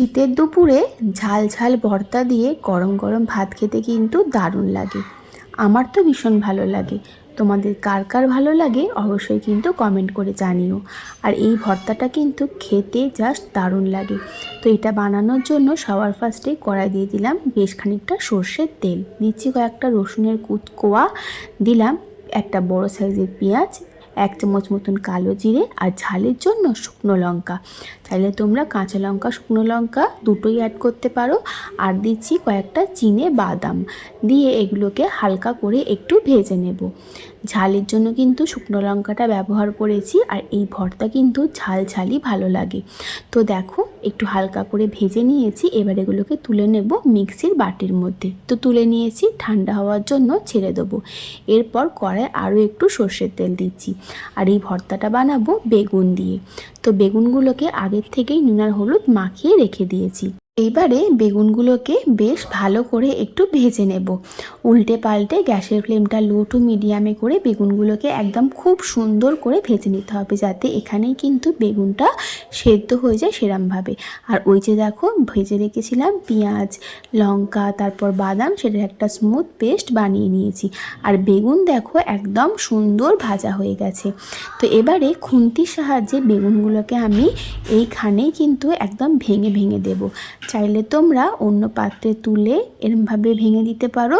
শীতের দুপুরে ঝাল ঝাল ভর্তা দিয়ে গরম গরম ভাত খেতে কিন্তু দারুণ লাগে। আমার তো ভীষণ ভালো লাগে। তোমাদের কার কার ভালো লাগে অবশ্যই কিন্তু কমেন্ট করে জানিও। আর এই ভর্তাটা কিন্তু খেতে জাস্ট দারুণ লাগে। তো এটা বানানোর জন্য সবার ফার্স্টে কড়াই দিয়ে দিলাম বেশ খানিকটা সর্ষের তেল। দিচ্ছি কয়েকটা রসুনের কুচকোয়া দিলাম, একটা বড় সাইজের পেঁয়াজ এক চামচ মতন কালো জিরে আর ঝালের জন্য শুকনো লঙ্কা। চাইলে তোমরা কাঁচা লঙ্কা, শুকনো লঙ্কা দুটোই অ্যাড করতে পারো। আর দিচ্ছি কয়েকটা চিনে বাদাম। দিয়ে এগুলোকে হালকা করে একটু ভেজে নেব। ঝালের জন্য কিন্তু শুকনো লঙ্কাটা ব্যবহার করেছি আর এই ভর্তা কিন্তু ঝাল ঝালই ভালো লাগে। তো দেখো একটু হালকা করে ভেজে নিয়েছি, এবার এগুলোকে তুলে নেব মিক্সির বাটির মধ্যে। তো তুলে নিয়েছি, ঠান্ডা হওয়ার জন্য ছেড়ে দেবো। এরপর কড়ায় আরও একটু সর্ষের তেল দিচ্ছি। আর এই ভর্তাটা বানাবো বেগুন দিয়ে। তো বেগুনগুলোকে আগের থেকেই নুনার হলুদ মাখিয়ে রেখে দিয়েছি। এইবারে বেগুনগুলোকে বেশ ভালো করে একটু ভেজে নেব। উল্টে পাল্টে গ্যাসের ফ্লেমটা লো টু মিডিয়ামে করে বেগুনগুলোকে একদম খুব সুন্দর করে ভেজে নিতে হবে যাতে এখানেই কিন্তু বেগুনটা সেদ্ধ হয়ে যায় সেরমভাবে। আর ওই যে দেখো, ভেজে রেখেছিলাম পেঁয়াজ, লঙ্কা, তারপর বাদাম, সেটার একটা স্মুথ পেস্ট বানিয়ে নিয়েছি। আর বেগুন দেখো একদম সুন্দর ভাজা হয়ে গেছে। তো এবারে খুন্তির সাহায্যে বেগুনগুলোকে আমি এইখানেই কিন্তু একদম ভেঙে ভেঙে দেব। চাইলে তোমরা অন্য পাত্রে তুলে এরমভাবে ভেঙে দিতে পারো,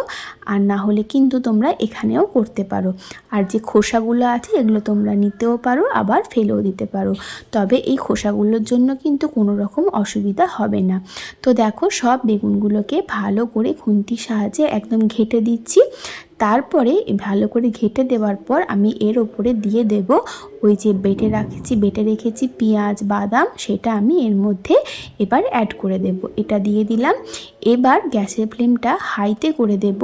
আর না হলে কিন্তু তোমরা এখানেও করতে পারো। আর যে খোসাগুলো আছে, এগুলো তোমরা নিতেও পারো, আবার ফেলেও দিতে পারো। তবে এই খোসাগুলোর জন্য কিন্তু কোনো রকম অসুবিধা হবে না। তো দেখো, সব বেগুনগুলোকে ভালো করে খুন্তির সাহায্যে একদম ঘেটে দিচ্ছি। তারপরে ভালো করে ঘেটে দেওয়ার পর আমি এর ওপরে দিয়ে দেব ওই যে বেটে রাখছি, বেটে রেখেছি পেঁয়াজ, বাদাম, সেটা আমি এর মধ্যে এবার অ্যাড করে দেব। এটা দিয়ে দিলাম। এবার গ্যাসের ফ্লেমটা হাইতে করে দেব।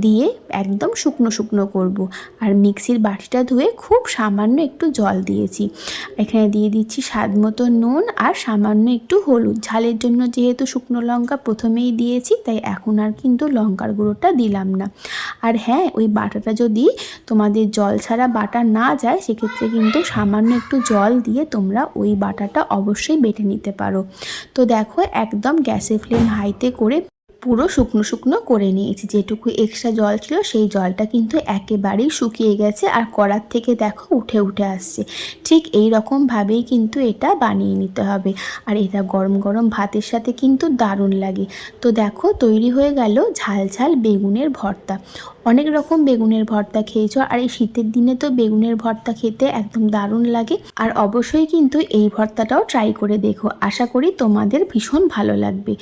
দিয়ে একদম শুকনো শুকনো করব। আর মিক্সির বাটিটা ধুয়ে খুব সামান্য একটু জল দিয়েছি। এখানে দিয়ে দিচ্ছি স্বাদ মতো নুন আর সামান্য একটু হলুদ। ঝালের জন্য যেহেতু শুকনো লঙ্কা প্রথমেই দিয়েছি, তাই এখন আর কিন্তু লঙ্কার গুঁড়োটা দিলাম না। আর হ্যাঁ ওই বাটাটা যদি তোমাদের জল ছাড়া বাটা না যায়, সেক্ষেত্রে কিন্তু সামান্য একটু জল দিয়ে তোমরা ওই বাটাটা অবশ্যই বেটে নিতে পারো। তো দেখো, একদম গ্যাসের ফ্লেম হাইতে করে পুরো শুকনো শুকনো করে নিয়েছি। যেটুকু এক্সট্রা জল ছিল সেই জলটা কিন্তু একেবারেই শুকিয়ে গেছে আর কড়ার থেকে দেখো উঠে উঠে আসছে। ঠিক এই রকমভাবেই কিন্তু এটা বানিয়ে নিতে হবে। আর এটা গরম গরম ভাতের সাথে কিন্তু দারুণ লাগে। তো দেখো তৈরি হয়ে গেল ঝাল ঝাল বেগুনের ভর্তা। অনেক রকম বেগুনের ভর্তা খেয়েছো আর এই শীতের দিনে তো বেগুনের ভর্তা খেতে একদম দারুণ লাগে। আর অবশ্যই কিন্তু এই ভর্তাটাও ট্রাই করে দেখো। আশা করি তোমাদের ভীষণ ভালো লাগবে।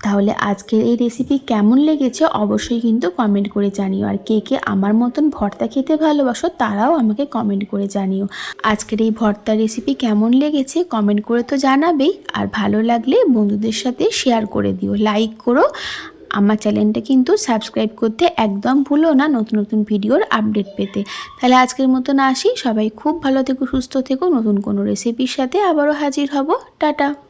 তাহলে আজকের এই রেসিপি কেমন লেগেছে অবশ্যই কিন্তু কমেন্ট করে জানিও। আর কে কে আমার মতন ভর্তা খেতে ভালোবাসো তারাও আমাকে কমেন্ট করে জানিও। আজকের এই ভর্তা রেসিপি কেমন লেগেছে কমেন্ট করে তো জানাবেই। আর ভালো লাগলে বন্ধুদের সাথে শেয়ার করে দিও। লাইক করো। আমার চ্যানেলটা কিন্তু সাবস্ক্রাইব করতে একদম ভুলো না নতুন নতুন ভিডিওর আপডেট পেতে। তাহলে আজকের মতন আসি। সবাই খুব ভালো থেকো, সুস্থ থেকো। নতুন কোনো রেসিপির সাথে আবারও হাজির হব। টাটা।